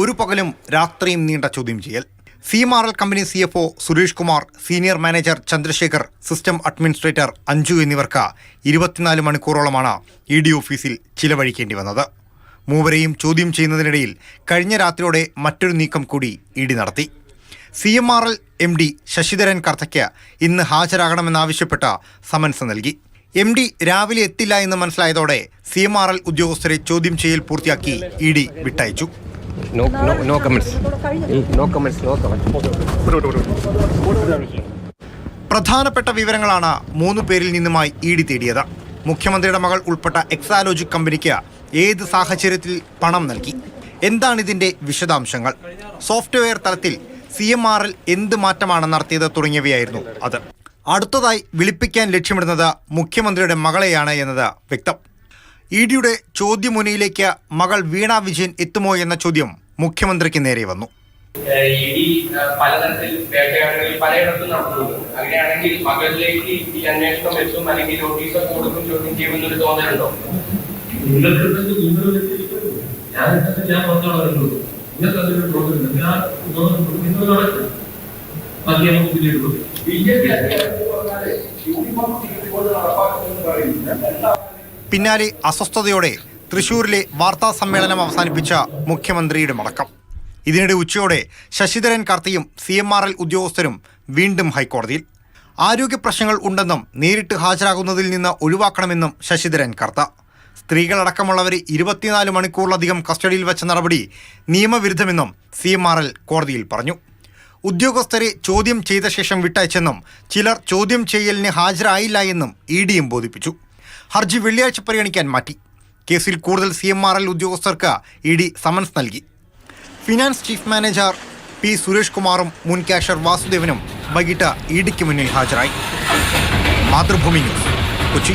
ഒരു പകലും രാത്രിയും നീണ്ട ചോദ്യം ചെയ്യൽ. C company C F O Suresh Kumar senior manager Chandrashekhar system administrator Anju എന്നിവർക്ക് ഇരുപത്തിനാല് മണിക്കൂറോളമാണ് ഇ ഡി ഓഫീസിൽ ചിലവഴിക്കേണ്ടി വന്നത്. മൂവരെയും ചോദ്യം ചെയ്യുന്നതിനിടയിൽ കഴിഞ്ഞ രാത്രിയോടെ മറ്റൊരു നീക്കം കൂടി ഇ ഡി നടത്തി. C M R L M D Sasidharan കർത്തയ്ക്ക് ഇന്ന് ഹാജരാകണമെന്നാവശ്യപ്പെട്ട സമൻസ് നൽകി. എം ഡി രാവിലെ എത്തില്ല എന്ന് മനസ്സിലായതോടെ സി എം ആർ എൽ ഉദ്യോഗസ്ഥരെ ചോദ്യം ചെയ്യൽ പൂർത്തിയാക്കി ഇ ഡി വിട്ടയച്ചു. No, no, no comments. No comments, no comments. പ്രധാനപ്പെട്ട വിവരങ്ങളാണ് മൂന്ന് പേരിൽ നിന്നുമായി ഡി തേടിയത്. മുഖ്യമന്ത്രിയുടെ മകൾ ഉൾപ്പെട്ട എക്സാലോജിക് കമ്പനിക്ക് ഏത് സാഹചര്യത്തിൽ പണം നൽകി? എന്താണ് ഇതിന്റെ വിശദാംശങ്ങൾ? സോഫ്റ്റ്വെയർ തലത്തിൽ സി എം ആർ എൽ എന്ത് മാറ്റമാണ് നടത്തിയത് തുടങ്ങിയവയായിരുന്നു അത്. അടുത്തതായി വിളിപ്പിക്കാൻ ലക്ഷ്യമിടുന്നത് മുഖ്യമന്ത്രിയുടെ മകളെയാണ് എന്നത് വ്യക്തം. ഇ ഡിയുടെ ചോദ്യമുനയിലേക്ക് മകൾ വീണ വിജയൻ എത്തുമോ എന്ന ചോദ്യം മുഖ്യമന്ത്രിക്ക് നേരെ വന്നു ഇ ഡി പലതരത്തിൽ പലയിടത്തും നടത്തുന്നുണ്ട് അങ്ങനെയാണെങ്കിൽ മകളിലേക്ക് ഈ അന്വേഷണം എത്തും അല്ലെങ്കിൽ നോട്ടീസൊക്കെ കൊടുക്കും ചോദ്യം ചെയ്യുമെന്നൊരു തോന്നലുണ്ടോ ബി ജെ പി അധികാരത്തിൽ യൂണിഫോം നടപ്പാക്കുമെന്ന് പിന്നാലെ അസ്വസ്ഥതയോടെ തൃശൂരിലെ വാർത്താ സമ്മേളനം അവസാനിപ്പിച്ച മുഖ്യമന്ത്രിയുടെ മടക്കം. ഇതിനിടെ ഉച്ചയോടെ ശശിധരൻ കാർത്തിയും സി എം ആർ എൽ ഉദ്യോഗസ്ഥരും വീണ്ടും ഹൈക്കോടതിയിൽ. ആരോഗ്യ പ്രശ്നങ്ങൾ ഉണ്ടെന്നും നേരിട്ട് ഹാജരാകുന്നതിൽ നിന്ന് ഒഴിവാക്കണമെന്നും ശശിധരൻ കർത്ത. സ്ത്രീകളടക്കമുള്ളവരെ ഇരുപത്തിനാല് മണിക്കൂറിലധികം കസ്റ്റഡിയിൽ വെച്ച നടപടി നിയമവിരുദ്ധമെന്നും സി എം ആർ എൽ കോടതിയിൽ പറഞ്ഞു. ഉദ്യോഗസ്ഥരെ ചോദ്യം ചെയ്ത ശേഷം വിട്ടയച്ചെന്നും ചിലർ ചോദ്യം ചെയ്യലിന് ഹാജരായില്ല എന്നും ഇ ഡിയും ബോധിപ്പിച്ചു. ഹർജി വെള്ളിയാഴ്ച പരിഗണിക്കാൻ മാറ്റി. കേസിൽ കൂടുതൽ സി എം ആർ എൽ ഉദ്യോഗസ്ഥർക്ക് ഇ ഡി സമൻസ് നൽകി. Finance chief manager P Suresh കുമാറും മുൻ ക്യാഷർ വാസുദേവനും വൈകിട്ട് ഇ ഡിക്ക് മുന്നിൽ ഹാജരായി. മാതൃഭൂമി ന്യൂസ് കൊച്ചി.